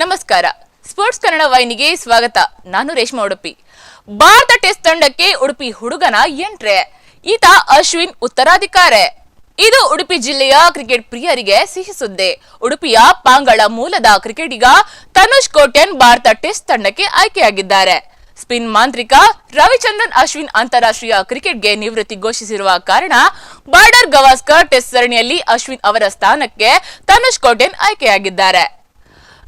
ನಮಸ್ಕಾರ. ಸ್ಪೋರ್ಟ್ಸ್ ಕನ್ನಡ ವಾಹಿನಿಗೆ ಸ್ವಾಗತ. ನಾನು ರೇಷ್ಮಾ ಉಡುಪಿ. ಭಾರತ ಟೆಸ್ಟ್ ತಂಡಕ್ಕೆ ಉಡುಪಿ ಹುಡುಗನ ಎಂಟ್ರೆ. ಈತ ಅಶ್ವಿನ್ ಉತ್ತರಾಧಿಕಾರಿ. ಇದು ಉಡುಪಿ ಜಿಲ್ಲೆಯ ಕ್ರಿಕೆಟ್ ಪ್ರಿಯರಿಗೆ ಸಿಹಿ ಸುದ್ದಿ. ಉಡುಪಿಯ ಪಾಂಗಳ ಮೂಲದ ಕ್ರಿಕೆಟಿಗ ತನುಷ್ ಕೋಟ್ಯನ್ ಭಾರತ ಟೆಸ್ಟ್ ತಂಡಕ್ಕೆ ಆಯ್ಕೆಯಾಗಿದ್ದಾರೆ. ಸ್ಪಿನ್ ಮಾಂತ್ರಿಕ ರವಿಚಂದ್ರನ್ ಅಶ್ವಿನ್ ಅಂತಾರಾಷ್ಟ್ರೀಯ ಕ್ರಿಕೆಟ್ಗೆ ನಿವೃತ್ತಿ ಘೋಷಿಸಿರುವ ಕಾರಣ ಬಾರ್ಡರ್ ಗವಾಸ್ಕರ್ ಟೆಸ್ಟ್ ಸರಣಿಯಲ್ಲಿ ಅಶ್ವಿನ್ ಅವರ ಸ್ಥಾನಕ್ಕೆ ತನುಷ್ ಕೋಟ್ಯನ್ ಆಯ್ಕೆಯಾಗಿದ್ದಾರೆ.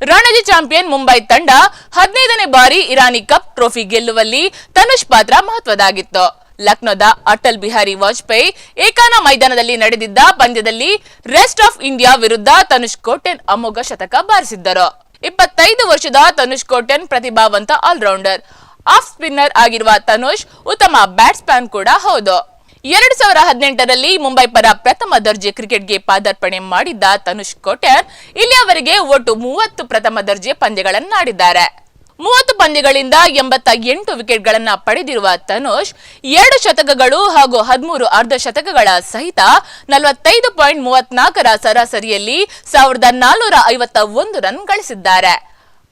ರಣಜಿ ಚಾಂಪಿಯನ್ ಮುಂಬೈ ತಂಡ ಹದಿನೈದನೇ ಬಾರಿ ಇರಾನಿ ಕಪ್ ಟ್ರೋಫಿ ಗೆಲ್ಲುವಲ್ಲಿ ತನುಷ್ ಪಾತ್ರ ಮಹತ್ವದಾಗಿತ್ತು. ಲಕ್ನೋದ ಅಟಲ್ ಬಿಹಾರಿ ವಾಜಪೇಯಿ ಏಕಾನ ಮೈದಾನದಲ್ಲಿ ನಡೆದಿದ್ದ ಪಂದ್ಯದಲ್ಲಿ ರೆಸ್ಟ್ ಆಫ್ ಇಂಡಿಯಾ ವಿರುದ್ಧ ತನುಷ್ ಕೋಟೆನ್ ಅಮೋಘ ಶತಕ ಬಾರಿಸಿದ್ದರು. ಇಪ್ಪತ್ತೈದು ವರ್ಷದ ತನುಷ್ ಕೋಟೆನ್ ಪ್ರತಿಭಾವಂತ ಆಲ್ರೌಂಡರ್. ಆಫ್ ಸ್ಪಿನ್ನರ್ ಆಗಿರುವ ತನುಷ್ ಉತ್ತಮ ಬ್ಯಾಟ್ಸ್ಮನ್ ಕೂಡ ಹೌದು. ಎರಡು ಸಾವಿರ ಹದಿನೆಂಟರಲ್ಲಿ ಮುಂಬೈ ಪರ ಪ್ರಥಮ ದರ್ಜೆ ಕ್ರಿಕೆಟ್ಗೆ ಪಾದಾರ್ಪಣೆ ಮಾಡಿದ್ದ ತನುಷ್ ಕೋಟ್ಯನ್ ಇಲ್ಲಿಯವರೆಗೆ ಒಟ್ಟು ಮೂವತ್ತು ಪ್ರಥಮ ದರ್ಜೆ ಪಂದ್ಯಗಳನ್ನಾಡಿದ್ದಾರೆ. ಮೂವತ್ತು ಪಂದ್ಯಗಳಿಂದ ಎಂಬತ್ತ ಎಂಟು ವಿಕೆಟ್ಗಳನ್ನು ಪಡೆದಿರುವ ತನುಷ್ ಎರಡು ಶತಕಗಳು ಹಾಗೂ ಹದಿಮೂರು ಅರ್ಧ ಶತಕಗಳ ಸಹಿತ ನಲವತ್ತೈದು ಪಾಯಿಂಟ್ ಮೂವತ್ನಾಲ್ಕರ ಸರಾಸರಿಯಲ್ಲಿ ಸಾವಿರದ ನಾಲ್ನೂರ ಐವತ್ತ ಒಂದು ರನ್ ಗಳಿಸಿದ್ದಾರೆ.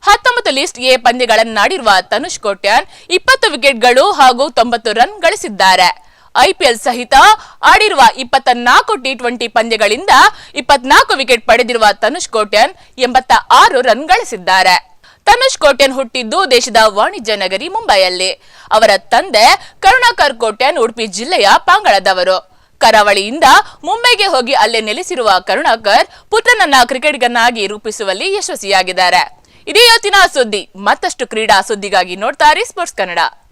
ಹತ್ತೊಂಬತ್ತು ಲಿಸ್ಟ್ ಎ ಪಂದ್ಯಗಳನ್ನಾಡಿರುವ ತನುಷ್ ಕೋಟ್ಯಾನ್ ಇಪ್ಪತ್ತು ವಿಕೆಟ್ಗಳು ಹಾಗೂ ತೊಂಬತ್ತು ರನ್ ಗಳಿಸಿದ್ದಾರೆ. ಐಪಿಎಲ್ ಸಹಿತ ಆಡಿರುವ ಇಪ್ಪತ್ತ ನಾಲ್ಕು ಟಿ ಟ್ವೆಂಟಿ ಪಂದ್ಯಗಳಿಂದ ಇಪ್ಪತ್ನಾಲ್ಕು ವಿಕೆಟ್ ಪಡೆದಿರುವ ತನುಷ್ ಕೋಟ್ಯಾನ್ ಎಂಬತ್ತ ಆರು ರನ್ ಗಳಿಸಿದ್ದಾರೆ. ತನುಷ್ ಕೋಟ್ಯನ್ ಹುಟ್ಟಿದ್ದು ದೇಶದ ವಾಣಿಜ್ಯ ನಗರಿ ಮುಂಬೈಯಲ್ಲಿ. ಅವರ ತಂದೆ ಕರುಣಾಕರ್ ಕೋಟ್ಯನ್ ಉಡುಪಿ ಜಿಲ್ಲೆಯ ಪಾಂಗಳದವರು. ಕರಾವಳಿಯಿಂದ ಮುಂಬೈಗೆ ಹೋಗಿ ಅಲ್ಲೇ ನೆಲೆಸಿರುವ ಕರುಣಾಕರ್ ಪುತ್ರನನ್ನ ಕ್ರಿಕೆಟ್ಗನ್ನಾಗಿ ರೂಪಿಸುವಲ್ಲಿ ಯಶಸ್ವಿಯಾಗಿದ್ದಾರೆ. ಇದೇ ಇವತ್ತಿನ ಸುದ್ದಿ. ಮತ್ತಷ್ಟು ಕ್ರೀಡಾ ಸುದ್ದಿಗಾಗಿ ನೋಡ್ತಾರೆ ಸ್ಪೋರ್ಟ್ಸ್ ಕನ್ನಡ